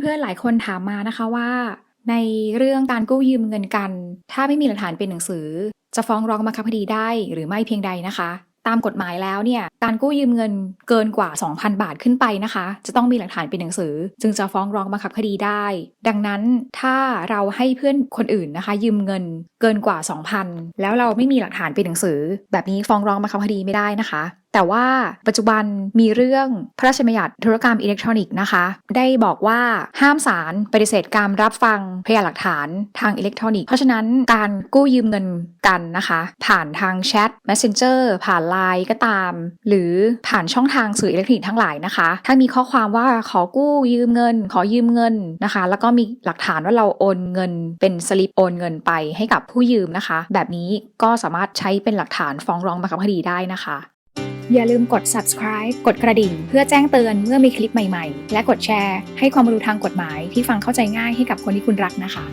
เพื่อนๆหลายคนถามมานะคะว่า ในเรื่องการกู้ยืมเงินกัน ถ้าไม่มีหลักฐานเป็นหนังสือ จะฟ้องร้องบังคับคดีได้หรือไม่เพียงใดนะคะ ตามกฎหมายแล้วเนี่ยการกู้ยืมเงินเกินกว่า 2,000 บาทขึ้นไปนะคะ จะต้องมีหลักฐานเป็นหนังสือ จึงจะฟ้องร้องบังคับคดีได้ ดังนั้นถ้าเราให้เพื่อนคนอื่นนะคะ ยืมเงินเกินกว่า 2,000 แล้วเราไม่มีหลักฐานเป็นหนังสือ แบบนี้ฟ้องร้องบังคับคดีไม่ได้นะคะแต่ว่าปัจจุบันมีเรื่องพระราชบัญญัติธุรกรรมอิเล็กทรอนิกส์นะคะ ได้บอกว่าห้ามศาลปฏิเสธการรับฟังพยานหลักฐานทางอิเล็กทรอนิกส์ เพราะฉะนั้นการกู้ยืมเงินกันนะคะ ผ่านทางแชท Messenger ผ่านไลน์ก็ตาม หรือผ่านช่องทางสื่ออิเล็กทรอนิกส์ทั้งหลายนะคะ ถ้ามีข้อความว่าขอกู้ยืมเงิน ขอยืมเงินนะคะ แล้วก็มีหลักฐานว่าเราโอนเงิน เป็นสลิปโอนเงินไปให้กับผู้ยืมนะคะ แบบนี้ก็สามารถใช้เป็นหลักฐานฟ้องร้องบังคับคดีได้นะคะ อย่าลืมกด subscribe กดกระดิ่ง เพื่อแจ้งเตือนเมื่อมีคลิปใหม่ๆ และกดแชร์ ให้ความรู้ทางกฎหมายที่ฟังเข้าใจง่ายให้กับคนที่คุณรักนะคะ